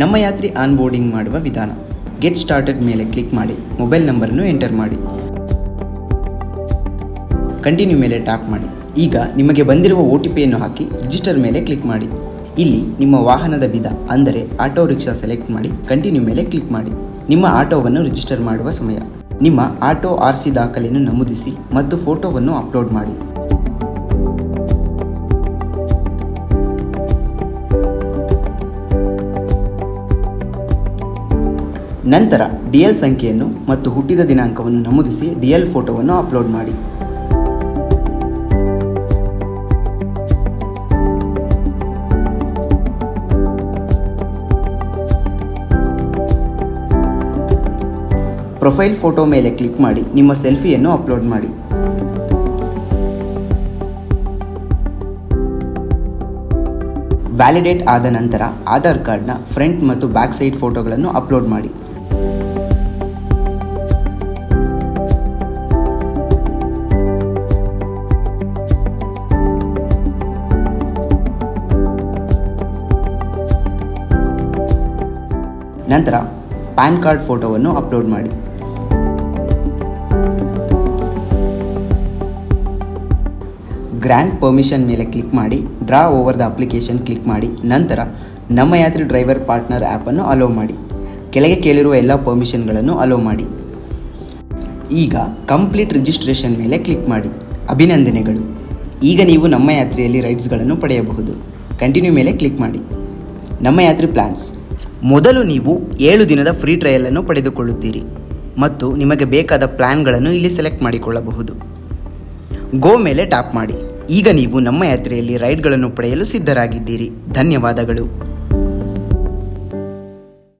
ನಮ್ಮ ಯಾತ್ರಿ on boarding ಮಾಡುವ ವಿಧಾನ. ಗೆಟ್ ಸ್ಟಾರ್ಟೆಡ್ ಮೇಲೆ ಕ್ಲಿಕ್ ಮಾಡಿ ಮೊಬೈಲ್ ನಂಬರನ್ನು ಎಂಟರ್ ಮಾಡಿ. ಕಂಟಿನ್ಯೂ ಮೇಲೆ ಟ್ಯಾಪ್ ಮಾಡಿ. ಈಗ ನಿಮಗೆ ಬಂದಿರುವ ಒ ಟಿ ಪಿಯನ್ನು ಹಾಕಿ ರಿಜಿಸ್ಟರ್ ಮೇಲೆ ಕ್ಲಿಕ್ ಮಾಡಿ. ಇಲ್ಲಿ ನಿಮ್ಮ ವಾಹನದ ವಿಧ, ಅಂದರೆ ಆಟೋ ರಿಕ್ಷಾ ಸೆಲೆಕ್ಟ್ ಮಾಡಿ ಕಂಟಿನ್ಯೂ ಮೇಲೆ ಕ್ಲಿಕ್ ಮಾಡಿ. ನಿಮ್ಮ ಆಟೋವನ್ನು ರಿಜಿಸ್ಟರ್ ಮಾಡುವ ಸಮಯ. ನಿಮ್ಮ ಆಟೋ ಆರ್ ಸಿ ದಾಖಲೆಯನ್ನು ನಮೂದಿಸಿ ಮತ್ತು ಫೋಟೋವನ್ನು ಅಪ್ಲೋಡ್ ಮಾಡಿ. ನಂತರ ಡಿ ಎಲ್ ಸಂಖ್ಯೆಯನ್ನು ಮತ್ತು ಹುಟ್ಟಿದ ದಿನಾಂಕವನ್ನು ನಮೂದಿಸಿ ಡಿ ಎಲ್ ಫೋಟೋವನ್ನು ಅಪ್ಲೋಡ್ ಮಾಡಿ. ಪ್ರೊಫೈಲ್ ಫೋಟೋ ಮೇಲೆ ಕ್ಲಿಕ್ ಮಾಡಿ ನಿಮ್ಮ ಸೆಲ್ಫಿಯನ್ನು ಅಪ್ಲೋಡ್ ಮಾಡಿ. ವ್ಯಾಲಿಡೇಟ್ ಆದ ನಂತರ ಆಧಾರ್ ಕಾರ್ಡ್ನ ಫ್ರಂಟ್ ಮತ್ತು ಬ್ಯಾಕ್ ಸೈಡ್ ಫೋಟೋಗಳನ್ನು ಅಪ್ಲೋಡ್ ಮಾಡಿ. ನಂತರ ಪ್ಯಾನ್ ಕಾರ್ಡ್ ಫೋಟೋವನ್ನು ಅಪ್ಲೋಡ್ ಮಾಡಿ. ಗ್ರ್ಯಾಂಡ್ ಪರ್ಮಿಷನ್ ಮೇಲೆ ಕ್ಲಿಕ್ ಮಾಡಿ draw over the application click ಮಾಡಿ, ನಂತರ ನಮ್ಮ ಯಾತ್ರಿ ಡ್ರೈವರ್ ಪಾರ್ಟ್ನರ್ ಆ್ಯಪನ್ನು ಅಲೋ ಮಾಡಿ. ಕೆಳಗೆ ಕೇಳಿರುವ ಎಲ್ಲ ಪರ್ಮಿಷನ್ಗಳನ್ನು ಅಲೋ ಮಾಡಿ. ಈಗ ಕಂಪ್ಲೀಟ್ ರಿಜಿಸ್ಟ್ರೇಷನ್ ಮೇಲೆ ಕ್ಲಿಕ್ ಮಾಡಿ. ಅಭಿನಂದನೆಗಳು. ಈಗ ನೀವು ನಮ್ಮ ಯಾತ್ರೆಯಲ್ಲಿ ರೈಡ್ಸ್ಗಳನ್ನು ಪಡೆಯಬಹುದು. ಕಂಟಿನ್ಯೂ ಮೇಲೆ ಕ್ಲಿಕ್ ಮಾಡಿ. ನಮ್ಮ ಯಾತ್ರಿ ಪ್ಲ್ಯಾನ್ಸ್ ಮೊದಲು ನೀವು ಏಳು ದಿನದ ಫ್ರೀ ಟ್ರಯಲನ್ನು ಪಡೆದುಕೊಳ್ಳುತ್ತೀರಿ ಮತ್ತು ನಿಮಗೆ ಬೇಕಾದ ಪ್ಲ್ಯಾನ್ಗಳನ್ನು ಇಲ್ಲಿ ಸೆಲೆಕ್ಟ್ ಮಾಡಿಕೊಳ್ಳಬಹುದು. ಗೋ ಮೇಲೆ ಟ್ಯಾಪ್ ಮಾಡಿ. ಈಗ ನೀವು ನಮ್ಮ ಯಾತ್ರೆಯಲ್ಲಿ ರೈಡ್ಗಳನ್ನು ಪಡೆಯಲು ಸಿದ್ಧರಾಗಿದ್ದೀರಿ. ಧನ್ಯವಾದಗಳು.